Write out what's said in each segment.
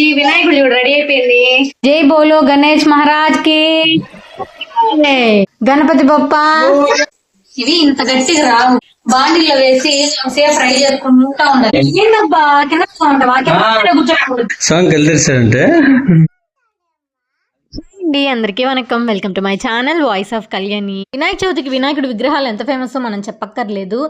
ఈ వినాయకుడు చూడు రెడీ అయిపోయింది. జై బోలో గణేష్ మహారాజ్కి. గణపతి బప్ప. ఇవి ఇంత గట్టిగా రావు. బాండిల్లో వేసి సేపు ఫ్రై చేసుకుంటా ఉండాలి. ఏంటబ్బా కింద ఉంటావా కింద కూర్చోకూడదు సాంగ్ కలిసారంటే అండి అందరికీ వనకం welcome to my channel voice of Kalyani Vinayaka చవితికి వినాయకుడి విగ్రహాలు ఎంత ఫేమస్ మనం చెప్పక్కర్లేదు.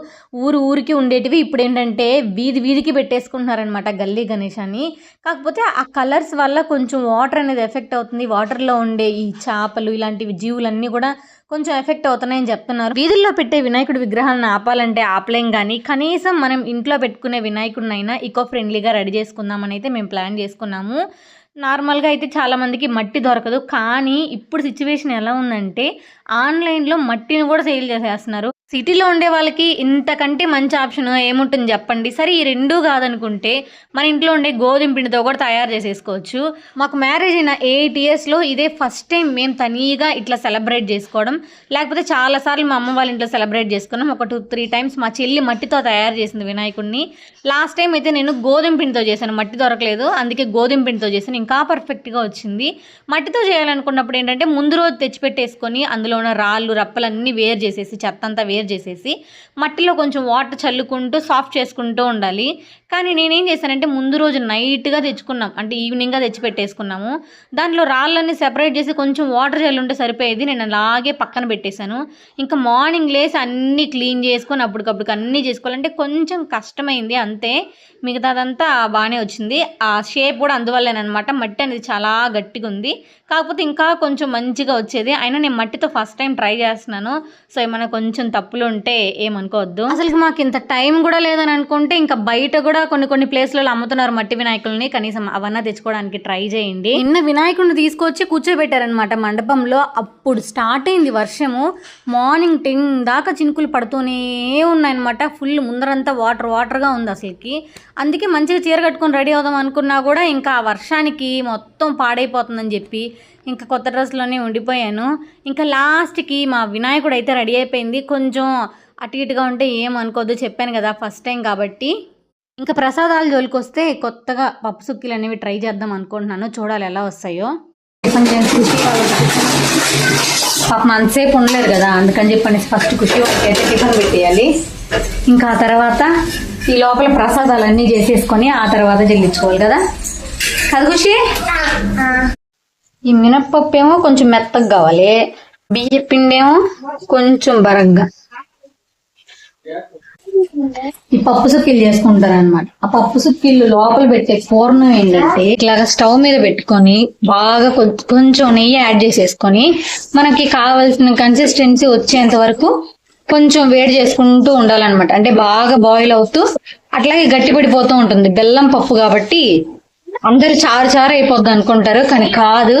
ఊరు ఊరికి ఉండేటివి ఇప్పుడు ఏంటంటే వీధి వీధికి పెట్టేసుకుంటున్నారనమాట గల్లీ గణేష్ అని కాకపోతే ఆ కలర్స్ వల్ల కొంచెం వాటర్ అనేది ఎఫెక్ట్ అవుతుంది. వాటర్లో ఉండే ఈ చేపలు ఇలాంటివి జీవులన్నీ కూడా కొంచెం ఎఫెక్ట్ అవుతున్నాయని చెప్తున్నారు. వీధుల్లో పెట్టే వినాయకుడి విగ్రహాలను ఆపాలంటే ఆపలేం కానీ కనీసం మనం ఇంట్లో పెట్టుకునే వినాయకుడినైనా ఈకో ఫ్రెండ్లీగా రెడీ చేసుకుందామని అయితే మేము ప్లాన్ చేసుకున్నాము. నార్మల్గా అయితే చాలామందికి మట్టి దొరకదు. కానీ ఇప్పుడు సిచ్యువేషన్ ఎలా ఉందంటే ఆన్లైన్లో మట్టిని కూడా సేల్ చేసేస్తున్నారు. సిటీలో ఉండే వాళ్ళకి ఇంతకంటే మంచి ఆప్షన్ ఏముంటుంది చెప్పండి? సరే ఈ రెండూ కాదనుకుంటే మన ఇంట్లో ఉండే గోధుమ పిండితో కూడా తయారు చేసేసుకోవచ్చు. మాకు మ్యారేజ్ అయిన ఎయిట్ ఇయర్స్లో ఇదే ఫస్ట్ టైం మేము తనీగా ఇట్లా సెలబ్రేట్ చేసుకోవడం. లేకపోతే చాలాసార్లు మా అమ్మ వాళ్ళ ఇంట్లో సెలబ్రేట్ చేసుకున్నాం. ఒక టూ త్రీ టైమ్స్ మా చెల్లి మట్టితో తయారు చేసింది వినాయకుడిని లాస్ట్ టైం అయితే నేను గోధుమ పిండితో చేశాను. మట్టి దొరకలేదు. అందుకే గోధుమ పిండితో చేశాను. ఇంకా పర్ఫెక్ట్గా వచ్చింది. మట్టితో చేయాలనుకున్నప్పుడు ఏంటంటే ముందు రోజు తెచ్చిపెట్టేసుకొని అందులో ఉన్న రాళ్ళు రప్పలన్నీ వేరు చేసేసి చెత్త అంతా వేరు చేసేసి మట్టిలో కొంచెం వాటర్ చల్లుకుంటూ సాఫ్ట్ చేసుకుంటూ ఉండాలి. కానీ నేనేం చేశానంటే ముందు రోజు నైట్గా తెచ్చుకున్నాం. అంటే ఈవినింగ్గా తెచ్చి పెట్టేసుకున్నాము దాంట్లో రాళ్ళని సెపరేట్ చేసి కొంచెం వాటర్ చల్లుంటే సరిపోయేది. నేను అలాగే పక్కన పెట్టేశాను. ఇంకా మార్నింగ్ లేసి అన్నీ క్లీన్ చేసుకొని అప్పటికప్పుడు అన్నీ చేసుకోవాలంటే కొంచెం కష్టమైంది అంతే. మిగతాదంతా బాగానే వచ్చింది. ఆ షేప్ కూడా అందువల్లేనమాట మట్టి అనేది చాలా గట్టిగా ఉంది. కాకపోతే ఇంకా కొంచెం మంచిగా వచ్చేది. అయినా నేను మట్టితో ఫస్ట్ టైం ట్రై చేస్తున్నాను. సో ఏమైనా కొంచెం తప్పు తప్పులు ఉంటే ఏమనుకోవద్దు. అసలు మాకు ఇంత టైం కూడా లేదని అనుకుంటే ఇంకా బయట కూడా కొన్ని కొన్ని ప్లేస్లలో అమ్ముతున్నారు మట్టి వినాయకుల్ని. కనీసం అవన్నా తెచ్చుకోవడానికి ట్రై చేయండి. నిన్న వినాయకుడిని తీసుకొచ్చి కూర్చోబెట్టారనమాట మండపంలో. అప్పుడు స్టార్ట్ అయింది వర్షము. మార్నింగ్ టెన్ దాకా చినుకులు పడుతూనే ఉన్నాయన్నమాట. ఫుల్ ముందరంతా వాటర్ వాటర్గా ఉంది అసలుకి. అందుకే మంచిగా చీర కట్టుకొని రెడీ అవుదాం అనుకున్నా కూడా ఇంకా ఆ వర్షానికి మొత్తం పాడైపోతుందని చెప్పి ఇంకా కొత్త డ్రెస్లోనే ఉండిపోయాను. ఇంకా లాస్ట్కి మా వినాయకుడు అయితే రెడీ అయిపోయింది. కొంచెం అటు ఇటుగా ఉంటే ఏమనుకోద్దు చెప్పాను కదా ఫస్ట్ టైం కాబట్టి. ఇంకా ప్రసాదాలు జోలికి వస్తే కొత్తగా పప్పు సుక్కీలు అనేవి ట్రై చేద్దాం అనుకుంటున్నాను. చూడాలి ఎలా వస్తాయో. కొంచెం ఖుషి అంతసేపు ఉండలేదు కదా అందుకని చెప్పని ఫస్ట్ కుషి వాళ్ళకి అయితే టిఫిన్ పెట్టేయాలి. ఇంకా ఆ తర్వాత ఈ లోపల ప్రసాదాలన్నీ చేసేసుకొని ఆ తర్వాత చెల్లించుకోవాలి కదా. కదా ఖుషి ఈ మినప్పప్పు ఏమో కొంచెం మెత్తగా కావాలి. బియ్య పిండి ఏమో కొంచెం బరగ్గా. ఈ పప్పు సుక్కీలు చేసుకుంటారు అనమాట ఆ పప్పు సుక్కీలు లోపల పెట్టే పూర్ణం ఏంటంటే ఇట్లాగా స్టవ్ మీద పెట్టుకొని బాగా కొంచెం నెయ్యి యాడ్ చేసేసుకొని మనకి కావాల్సిన కన్సిస్టెన్సీ వచ్చేంత వరకు కొంచెం వేడి చేసుకుంటూ ఉండాలన్నమాట. అంటే బాగా బాయిల్ అవుతూ అట్లాగే గట్టి పడిపోతూ ఉంటుంది. బెల్లం పప్పు కాబట్టి అందరు చారు చారు అయిపోద్ది అనుకుంటారు కానీ కాదు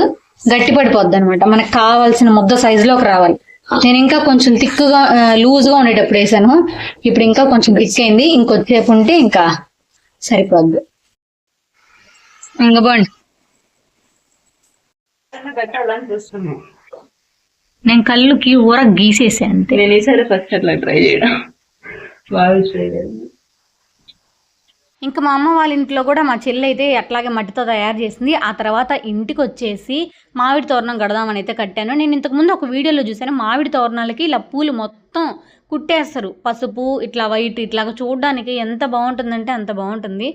గట్టి పడిపోద్ది అనమాట మనకు కావాల్సిన ముద్ద సైజులోకి రావాలి. నేను ఇంకా కొంచెం తిక్కుగా లూజ్గా ఉండేటప్పుడు వేసాను. ఇప్పుడు ఇంకా కొంచెం థిక్ అయింది. ఇంకొద్దిసేపు ఉంటే ఇంకా సరిపోద్ది. ఇంకా బాండి నేను కళ్ళుకి ఊర గీసేసా అంతే. నేను ఈసారి ఫస్ట్ అట్లా ట్రై చేయడం. బాగా చేయలేదు ఇంకా మా అమ్మ వాళ్ళ ఇంట్లో కూడా మా చెల్లి అయితే అట్లాగే మట్టితో తయారు చేసింది. ఆ తర్వాత ఇంటికి వచ్చేసి మామిడి తోరణం కడదామని అయితే కట్టాను. నేను ఇంతకుముందు ఒక వీడియోలో చూశాను మామిడి తోరణాలకి ఇలా పూలు మొత్తం కుట్టేస్తారు. పసుపు ఇట్లా వైట్ ఇట్లా చూడడానికి ఎంత బాగుంటుందంటే అంత బాగుంటుంది.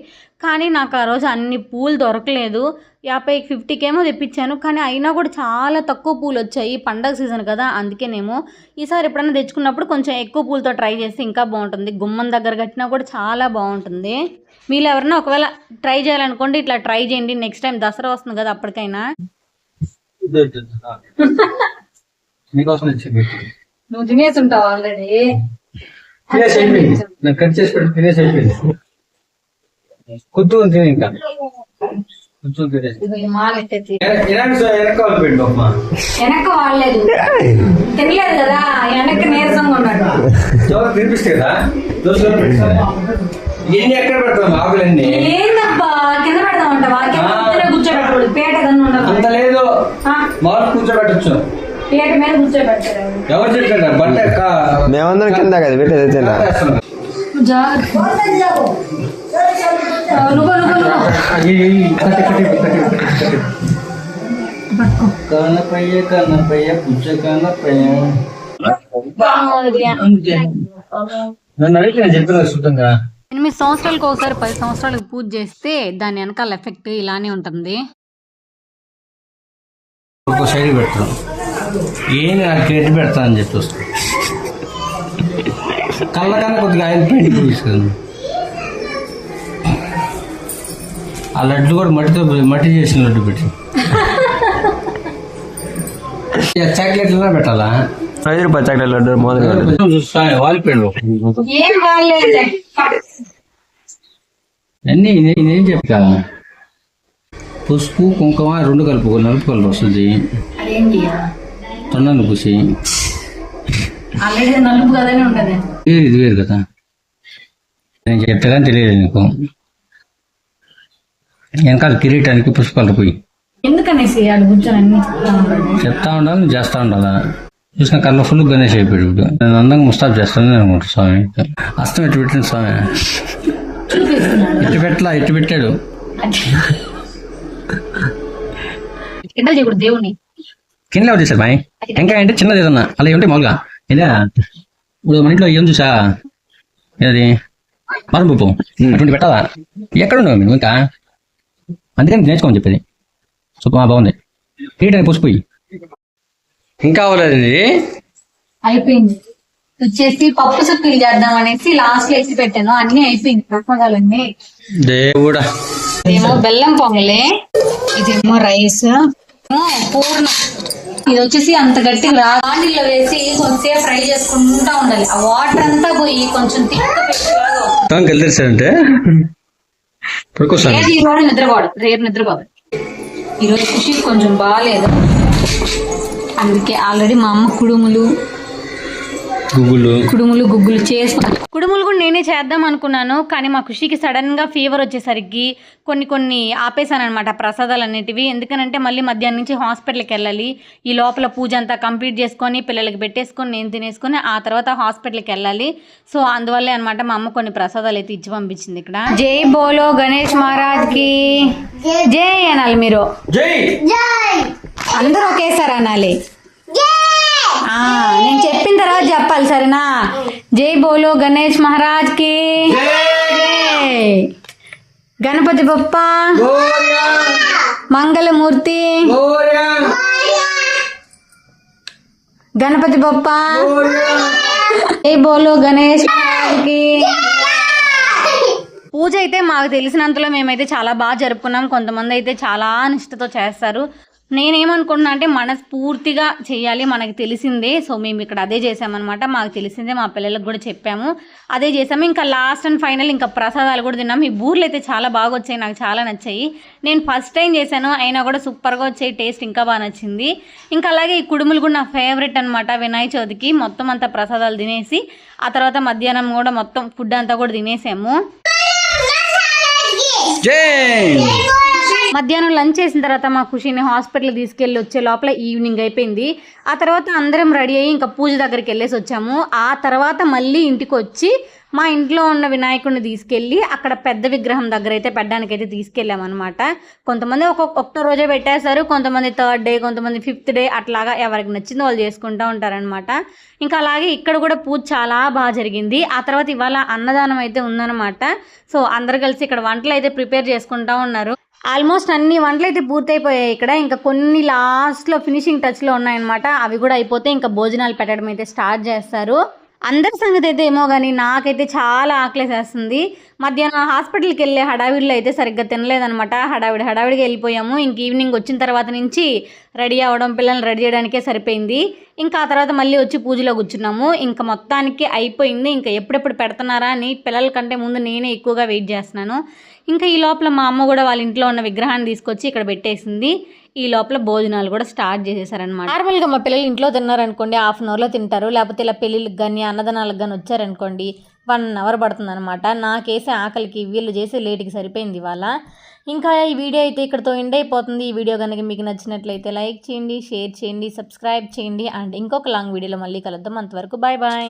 కానీ నాకు ఆ రోజు అన్ని పూలు దొరకలేదు. యాభై ఫిఫ్టీకేమో తెప్పించాను. కానీ అయినా కూడా చాలా తక్కువ పూలు వచ్చాయి. పండగ సీజన్ కదా అందుకేనేమో ఈసారి ఎప్పుడైనా తెచ్చుకున్నప్పుడు కొంచెం ఎక్కువ పూలతో ట్రై చేస్తే ఇంకా బాగుంటుంది. గుమ్మం దగ్గర కట్టినా కూడా చాలా బాగుంటుంది. మీరు ఎవరైనా ఒకవేళ ట్రై చేయాలనుకోండి ఇట్లా ట్రై చేయండి. నెక్స్ట్ టైం దసరా వస్తుంది కదా అప్పటికైనా. నువ్వు తినేసి ఉంటావు ఆల్రెడీ ఫినిష్ అయిపోయింది నాకు కట్ చేసి పెట్టి ఫినిష్ అయిపోయింది. కుత్తు తిని ఇంకా. కొంచెం తినేసి. ఇది మాలెట్టేసి వెనకాల పెట్టు అమ్మా? వెనక్కి వాడలేదు తినలేదు కదా వెనక్కి నీరసంగా ఉన్నాడు. ఎవరు తినిపిస్తే కదా? దోశలో పెట్టాలి ఇవన్నీ ఎక్కడ పెడతాం? ఆకులన్నీ? ఏందబ్బా కింద పెడదాం కూర్చోబెట్టకూడదు పేట కన్నా ఉండదు అంత లేదు మాకు కూర్చోబెట్టచ్చు. ఎవరు చెప్పారు? బట్ట మేమందరం కింద కదా పెట్టేది పుచ్చ నన్ను చెప్పిన శుద్ధంగా ఎనిమిది సంవత్సరాలకు ఒకసారి పది సంవత్సరాలకు పూజ చేస్తే దాని వెనకాల ఎఫెక్ట్ ఇలానే ఉంటుంది. ఒక సైడ్ పెడతాను ఏంది నాకు క్రెడిట్ పెడతా అని చెప్పి వస్తాను కళ్ళ కన్నా కొద్దిగా ఆయిల్ పెయింట్ తీసుకుంది. ఆ లడ్డు కూడా మట్టితో మట్టి చేసిన లడ్డు పెట్టి. చాక్లెట్లనే పెట్టాలా? ఐదు రూపాయల చాక్లెట్ లడ్డు మొదలు వాలిపోయాడు అన్నీ ఇదేం చెప్తా పసుపు కుంకుమ రెండు కలుపు నలుపు వస్తుంది. తొండను పూసి. వేరు ఇది వేరు కదా. నేను చెప్తా కానీ తెలియదు నీకు. వెనకాల కిరీటానికి పుష్పాలు పోయి. ఎందుకనేసి చెప్తా ఉండాలి నువ్వు చేస్తా ఉండాలా? చూసిన కళ్ళ ఫుల్ గణేష్ అయిపోయాడు నేను అందంగా ముస్తాబ్ చేస్తానని అనుకుంటా స్వామి. అస్తం ఎట్టు పెట్టింది స్వామి? ఎట్టు పెట్టలా? ఎట్టు పెట్టాడు? ఎండ చేయకూడదు దేవుని కింద ఎవరు చేశారు బాయ్? ఇంకా అంటే చిన్నది ఏదన్నా అలా ఉంటే మామూలుగా. ఇదే ఇప్పుడు మన ఇంట్లో ఏం చూసా? ఏది? మరం పప్పు అటువంటి పెట్టాలా? ఎక్కడ ఉండవు మీరు ఇంకా? అందుకని నేర్చుకోమని చెప్పేది. సూపర్ బాగుంది. కిరీటానికి పుసిపోయి. ఇంకా అవ్వలేదు అయిపోయింది. వచ్చేసి పప్పు సుక్కలు చేద్దాం అనేసి లాస్ట్లో వేసి పెట్టాను. అన్ని అయిపోయింది. దేవుడా. ఇదేమో బెల్లం పొంగలే. ఇదేమో రైస్. పూర్ణం. ఇది వచ్చేసి అంత గట్టిగా రా బాండిల్లో వేసి కొంచెంసేపు ఫ్రై చేసుకుంటా ఉండాలి. ఆ వాటర్ అంతా పోయి కొంచెం తిక్క పడుకోసాను లేదు ఈ రోజు నిద్రపోడు. రేపు నిద్రపోదు. ఈ రోజు ఖుషి కొంచెం బాగాలేదు అందుకే ఆల్రెడీ మా అమ్మ కుడుములు గుగ్గులు. కుడుములు గుగ్గులు చేసుకుని కుడుములు కూడా నేనే చేద్దాం అనుకున్నాను కానీ మా ఖుషికి సడన్గా ఫీవర్ వచ్చేసరికి కొన్ని కొన్ని ఆపేశాను అనమాట ప్రసాదాలు అనేటివి ఎందుకనంటే మళ్ళీ మధ్యాహ్నం నుంచి హాస్పిటల్కి వెళ్ళాలి. ఈ లోపల పూజ అంతా కంప్లీట్ చేసుకొని పిల్లలకి పెట్టేసుకొని నేను తినేసుకొని ఆ తర్వాత హాస్పిటల్కి వెళ్ళాలి. సో అందువల్లే అనమాట మా అమ్మ కొన్ని ప్రసాదాలు అయితే ఇచ్చి పంపించింది ఇక్కడ. జై బోలో గణేష్ మహారాజ్కి జై అనాలి మీరు. జై. అందరూ ఒకేసారి అనాలి. నేను చెప్పిన తర్వాత చెప్పాలి సరేనా? జై బోలో గణేష్ మహారాజ్కి. గణపతి బొప్ప. మంగళమూర్తి. గణపతి బొప్ప. జై బోలో గణేష్కి. పూజ అయితే మాకు తెలిసినంతలో మేమైతే చాలా బాగా జరుపుకున్నాం. కొంతమంది అయితే చాలా నిష్ఠతో చేస్తారు. నేనేమనుకుంటున్నా అంటే మనస్ఫూర్తిగా చేయాలి మనకి తెలిసిందే. సో మేము ఇక్కడ అదే చేసామన్నమాట మాకు తెలిసిందే మా పిల్లలకు కూడా చెప్పాము. అదే చేసాము ఇంకా లాస్ట్ అండ్ ఫైనల్ ఇంకా ప్రసాదాలు కూడా తిన్నాము. ఈ బూర్లు అయితే చాలా బాగా వచ్చాయి నాకు చాలా నచ్చాయి. నేను ఫస్ట్ టైం చేశాను అయినా కూడా సూపర్గా వచ్చాయి టేస్ట్ ఇంకా బాగా నచ్చింది. ఇంకా అలాగే ఈ కుడుములు కూడా నా ఫేవరెట్ అనమాట వినాయక చవితికి. మొత్తం అంతా ప్రసాదాలు తినేసి ఆ తర్వాత మధ్యాహ్నం కూడా మొత్తం ఫుడ్ అంతా కూడా తినేసాము. జై! మధ్యాహ్నం లంచ్ చేసిన తర్వాత మా ఖుషిని హాస్పిటల్ తీసుకెళ్ళి వచ్చే లోపల ఈవినింగ్ అయిపోయింది. ఆ తర్వాత అందరం రెడీ అయ్యి ఇంకా పూజ దగ్గరికి వెళ్ళేసి వచ్చాము. ఆ తర్వాత మళ్ళీ ఇంటికి వచ్చి మా ఇంట్లో ఉన్న వినాయకుడిని తీసుకెళ్ళి అక్కడ పెద్ద విగ్రహం దగ్గర అయితే పెట్టడానికి అయితే తీసుకెళ్ళామన్నమాట కొంతమంది ఒక్కొక్క ఒక్క రోజే పెట్టేశారు. కొంతమంది థర్డ్ డే కొంతమంది ఫిఫ్త్ డే అట్లాగా ఎవరికి నచ్చిందో వాళ్ళు చేసుకుంటూ ఉంటారనమాట ఇంకా అలాగే ఇక్కడ కూడా పూజ చాలా బాగా జరిగింది. ఆ తర్వాత ఇవాళ అన్నదానం అయితే ఉందన్నమాట. సో అందరు కలిసి ఇక్కడ వంటలు అయితే ప్రిపేర్ చేసుకుంటా ఉన్నారు. ఆల్మోస్ట్ అన్ని వంటలు అయితే పూర్తయిపోయాయి ఇక్కడ. ఇంకా కొన్ని లాస్ట్లో ఫినిషింగ్ టచ్లో ఉన్నాయన్నమాట. అవి కూడా అయిపోతే ఇంకా భోజనాలు పెట్టడం అయితే స్టార్ట్ చేస్తారు. అందరి సంగతి అయితే ఏమో కానీ నాకైతే చాలా ఆకలేసేస్తుంది. మధ్యాహ్నం హాస్పిటల్కి వెళ్ళే హడావిడిలో అయితే సరిగ్గా తినలేదనమాట హడావిడి హడావిడిగా వెళ్ళిపోయాము. ఇంక ఈవినింగ్ వచ్చిన తర్వాత నుంచి రెడీ అవ్వడం పిల్లల్ని రెడీ చేయడానికే సరిపోయింది. ఇంకా ఆ తర్వాత మళ్ళీ వచ్చి పూజలో కూర్చున్నాము. ఇంకా మొత్తానికి అయిపోయింది. ఇంకా ఎప్పుడెప్పుడు పెడుతున్నారా అని పిల్లల కంటే ముందు నేనే ఎక్కువగా వెయిట్ చేస్తున్నాను. ఇంకా ఈ లోపల మా అమ్మ కూడా వాళ్ళ ఇంట్లో ఉన్న విగ్రహాన్ని తీసుకొచ్చి ఇక్కడ పెట్టేసింది. ఈ లోపల భోజనాలు కూడా స్టార్ట్ చేసేసారనమాట నార్మల్గా మా పిల్లలు ఇంట్లో తిన్నారనుకోండి హాఫ్ అన్ అవర్లో తింటారు. లేకపోతే ఇలా పెళ్ళిళ్ళకి కానీ అన్నదానాలకు కానీ వచ్చారనుకోండి వన్ అవర్ పడుతుంది అనమాట నాకేసే ఆకలికి వీళ్ళు చేసే లేట్కి సరిపోయింది ఇవాళ. ఇంకా ఈ వీడియో అయితే ఇక్కడతో ఎండ్ అయిపోతుంది. ఈ వీడియో కనుక మీకు నచ్చినట్లయితే లైక్ చేయండి షేర్ చేయండి సబ్స్క్రైబ్ చేయండి. అండ్ ఇంకొక లాంగ్ వీడియోలో మళ్ళీ కలుద్దాం. అంతవరకు బాయ్ బాయ్.